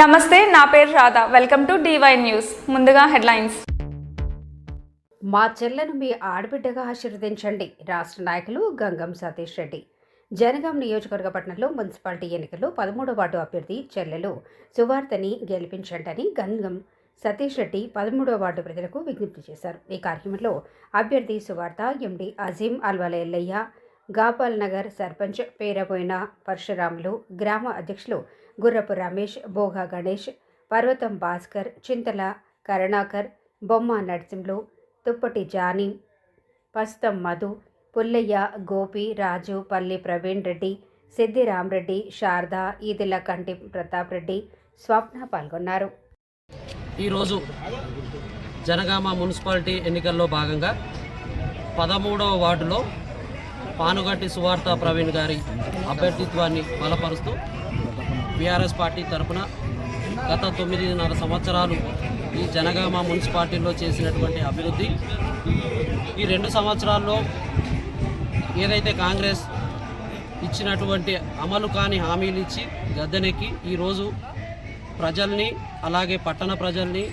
నమస్తే నా పేరు Radha. Welcome to D Y news. ముందుగా హెడ్లైన్స్. మా చెల్లెను మీ ఆడబిడ్డగా ఆశీర్వదించండి. రాష్ట్ర నాయకులు గంగం సతీష్ రెడ్డి. జనగాం నియోజకవర్గ పట్టణంలో మున్సిపాలిటీ ఎన్నికల్లో పదమూడో వార్డు అభ్యర్థి చెల్లెలు సువార్తని గెలిపించండి గంగం సతీష్ రెడ్డి పదమూడవ వార్డు ప్రజలకు విజ్ఞప్తి చేశారు. ఈ కార్యక్రమంలో అభ్యర్థి సువార్త ఎండి అజీం అల్వాల ఎల్లయ్య గాపాల్ నగర్ సర్పంచ్ పేరబోయిన పరశురాములు గ్రామ అధ్యక్షులు గుర్రపు రమేష్ బోగా గణేష్ పర్వతం భాస్కర్ చింతల కరుణాకర్ బొమ్మ నరసింహులు తుప్పటి జానీ పస్తం మధు పుల్లయ్య గోపి రాజు పల్లి ప్రవీణ్ రెడ్డి సిద్ధి రామరెడ్డి శారద ఈదిల కంటి ప్రతాప్ రెడ్డి స్వప్న పాల్గొన్నారు. ఈరోజు జనగామ మున్సిపాలిటీ ఎన్నికల్లో భాగంగా పదమూడవ వార్డులో పానుగట్టి సువార్త ప్రవీణ్ గారి అభ్యర్థిత్వాన్ని బలపరుస్తూ బీఆర్ఎస్ పార్టీ తరపున గత తొమ్మిదిన్నర సంవత్సరాలు ఈ జనగామ మున్సిపాలిటీలో చేసినటువంటి అభివృద్ధి. ఈ రెండు సంవత్సరాల్లో ఏదైతే కాంగ్రెస్ ఇచ్చినటువంటి అమలు కాని హామీలు ఇచ్చి గద్దెనెక్కి ఈరోజు ప్రజల్ని అలాగే పట్టణ ప్రజల్ని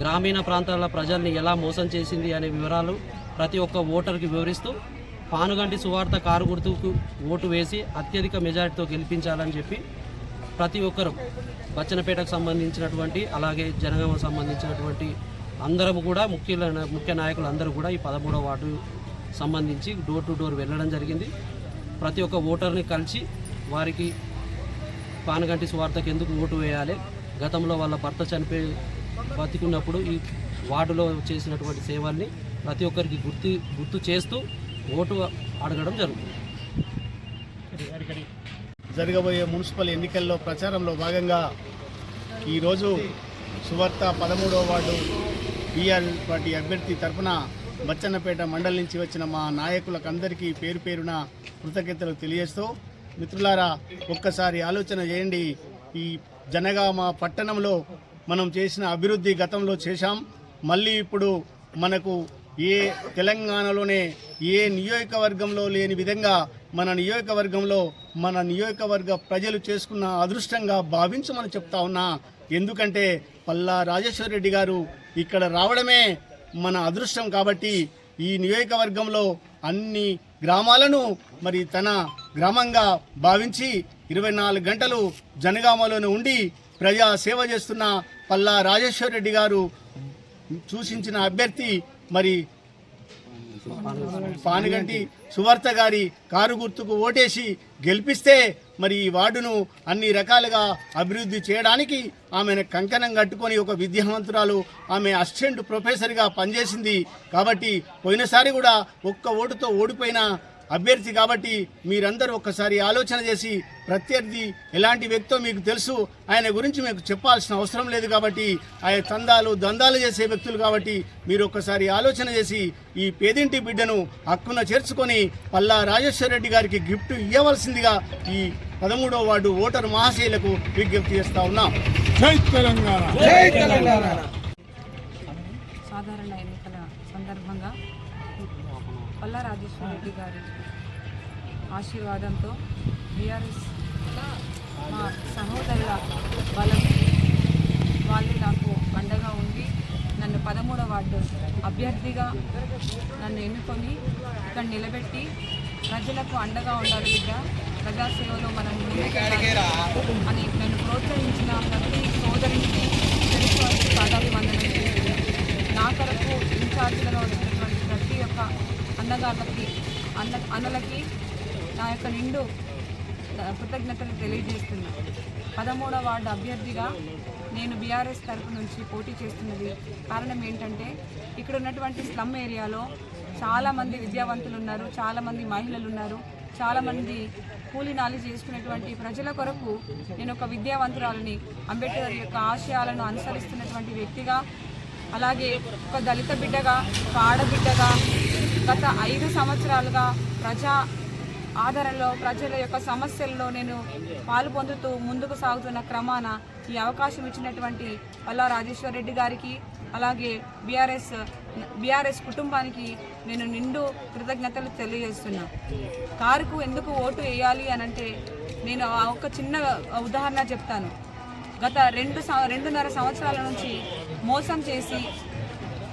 గ్రామీణ ప్రాంతాల ప్రజల్ని ఎలా మోసం చేసింది అనే వివరాలు ప్రతి ఒక్క ఓటర్కి వివరిస్తూ పానుగంటి సువార్త కారు గుర్తుకు ఓటు వేసి అత్యధిక మెజారిటీతో గెలిపించాలని చెప్పి ప్రతి ఒక్కరు బచ్చనపేటకు సంబంధించినటువంటి అలాగే జనగామకు సంబంధించినటువంటి అందరం కూడా ముఖ్య ముఖ్య నాయకులు అందరూ కూడా ఈ పదమూడవ వార్డు సంబంధించి డోర్ టు డోర్ వెళ్ళడం జరిగింది. ప్రతి ఒక్క ఓటర్ని కలిసి వారికి పానగంటి స్వార్థకు ఎందుకు ఓటు వేయాలి? గతంలో వాళ్ళ భర్త చనిపోయి బతికున్నప్పుడు ఈ వార్డులో చేసినటువంటి సేవల్ని ప్రతి ఒక్కరికి గుర్తు గుర్తు చేస్తూ ఓటు అడగడం జరుగుతుంది. జరగబోయే మున్సిపల్ ఎన్నికల్లో ప్రచారంలో భాగంగా ఈరోజు సువార్త పదమూడవ వార్డు బీఆర్ పార్టీ అభ్యర్థి తరఫున బచ్చన్నపేట మండలి నుంచి వచ్చిన మా నాయకులకు అందరికీ పేరు పేరున కృతజ్ఞతలు తెలియజేస్తూ మిత్రులారా ఒక్కసారి ఆలోచన చేయండి. ఈ జనగామ పట్టణంలో మనం చేసిన అభివృద్ధి గతంలో చేశాం. మళ్ళీ ఇప్పుడు మనకు ఏ తెలంగాణలోనే ఏ నియోజకవర్గంలో లేని విధంగా మన నియోజకవర్గంలో మన నియోజకవర్గ ప్రజలు చేసుకున్న అదృష్టంగా భావించమని చెప్తా ఉన్నా. ఎందుకంటే పల్లా రాజేశ్వర రెడ్డి గారు ఇక్కడ రావడమే మన అదృష్టం కాబట్టి ఈ నియోజకవర్గంలో అన్ని గ్రామాలను మరి తన గ్రామంగా భావించి ఇరవై నాలుగు గంటలు జనగామలోనే ఉండి ప్రజా సేవ చేస్తున్న పల్లా రాజేశ్వర రెడ్డి గారు సూచించిన అభ్యర్థి మరి పానుగంటి సువార్త గారి కారు గుర్తుకు ఓటేసి గెలిపిస్తే మరి ఈ వార్డును అన్ని రకాలుగా అభివృద్ధి చేయడానికి ఆమెను కంకణం కట్టుకొని ఒక విద్యావంతురాలు ఆమె అసిస్టెంట్ ప్రొఫెసర్గా పనిచేసింది. కాబట్టి పోయినసారి కూడా ఒక్క ఓటుతో ఓడిపోయిన అభ్యర్థి కాబట్టి మీరందరూ ఒక్కసారి ఆలోచన చేసి ప్రత్యర్థి ఎలాంటి వ్యక్తో మీకు తెలుసు ఆయన గురించి మీకు చెప్పాల్సిన అవసరం లేదు కాబట్టి ఆయన తందాలు దందాలు చేసే వ్యక్తులు కాబట్టి మీరు ఒక్కసారి ఆలోచన చేసి ఈ పేదింటి బిడ్డను హక్కున చేర్చుకొని పల్లా రాజేశ్వర రెడ్డి గారికి గిఫ్ట్ ఇవ్వవలసిందిగా ఈ పదమూడవ వార్డు ఓటరు మహాశైలకు విజ్ఞప్తి చేస్తా ఉన్నాం. సాధారణ ఎన్నికల సందర్భంగా పల్లా రాజేశ్వర రెడ్డి గారి ఆశీర్వాదంతో బీఆర్ఎస్ మా సహోదరుల బలం వాళ్ళే నాకు అండగా ఉండి నన్ను పదమూడవ వార్డు అభ్యర్థిగా నన్ను ఎన్నుకొని ఇక్కడ నిలబెట్టి ప్రజలకు అండగా ఉండాలి బిడ్డ. ప్రజాసేవలో మనం అని నన్ను ప్రోత్సహించిన ప్రతి సోదరునికి తెలుసుకోవాల్సిన పాదాభివందనం. నా కొరకు ఇన్ఛార్జ్లుగా వచ్చినటువంటి ప్రతి ఒక్క అన్నగారులకి అన్న అన్నలకి నా యొక్క నిండు కృతజ్ఞతలు తెలియజేస్తున్నా. పదమూడవ వార్డు అభ్యర్థిగా నేను బీఆర్ఎస్ తరపు నుంచి పోటీ చేస్తున్నది కారణం ఏంటంటే ఇక్కడ ఉన్నటువంటి స్లమ్ ఏరియాలో చాలామంది విద్యావంతులు ఉన్నారు చాలామంది మహిళలు ఉన్నారు చాలామంది కూలీ నాలి చేసుకునేటువంటి ప్రజల కొరకు నేను ఒక విద్యావంతురాలని అంబేద్కర్ యొక్క ఆశయాలను అనుసరిస్తున్నటువంటి వ్యక్తిగా అలాగే ఒక దళిత బిడ్డగా ఒక ఆడబిడ్డగా గత ఐదు సంవత్సరాలుగా ప్రజా ఆదరణలో ప్రజల యొక్క సమస్యల్లో నేను పాలు పొందుతూ ముందుకు సాగుతున్న క్రమాన ఈ అవకాశం ఇచ్చినటువంటి పల్లా రాజేశ్వర్ రెడ్డి గారికి అలాగే బీఆర్ఎస్ బీఆర్ఎస్ కుటుంబానికి నేను నిండు కృతజ్ఞతలు తెలియజేస్తున్నా. కారుకు ఎందుకు ఓటు వేయాలి అని అంటే నేను ఒక చిన్న ఉదాహరణ చెప్తాను. గత రెండు సం- రెండున్నర సంవత్సరాల నుంచి మోసం చేసి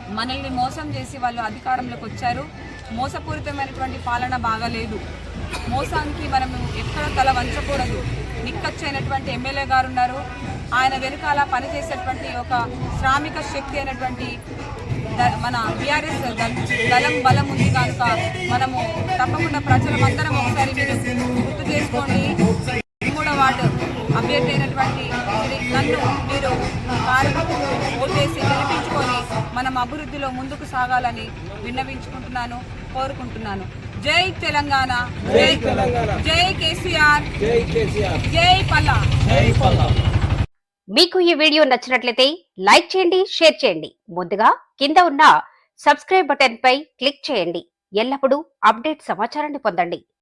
మనల్ని మోసం చేసి వాళ్ళు అధికారంలోకి వచ్చారు. మోసపూరితమైనటువంటి పాలన బాగలేదు. మోసానికి మనము ఎక్కడ తల వంచకూడదు. నిక్కచ్చైనటువంటి ఎమ్మెల్యే గారు ఉన్నారు ఆయన వెనుకాల పనిచేసేటువంటి ఒక శ్రామిక శక్తి అయినటువంటి ద- మన బీఆర్ఎస్ దళం బలం ఉంది కనుక మనము తప్పకుండా ప్రజలమందరం ఒకసారి మీరు గుర్తు చేసుకోండి. మూడో వార్డు అభ్యర్థి అయినటువంటి నన్ను మీరు కారు మనం అభివృద్ధిలో ముందుకు సాగాలని విన్నవించుకుంటున్నాను కోరుకుంటున్నాను. జై తెలంగాణ. జై జై కేసీఆర్. జై పల్లా. మీకు ఈ వీడియో నచ్చినట్లయితే లైక్ చేయండి షేర్ చేయండి. ముందుగా కింద ఉన్న సబ్స్క్రైబ్ బటన్ పై క్లిక్ చేయండి. ఎల్లప్పుడూ అప్డేట్ సమాచారాన్ని పొందండి.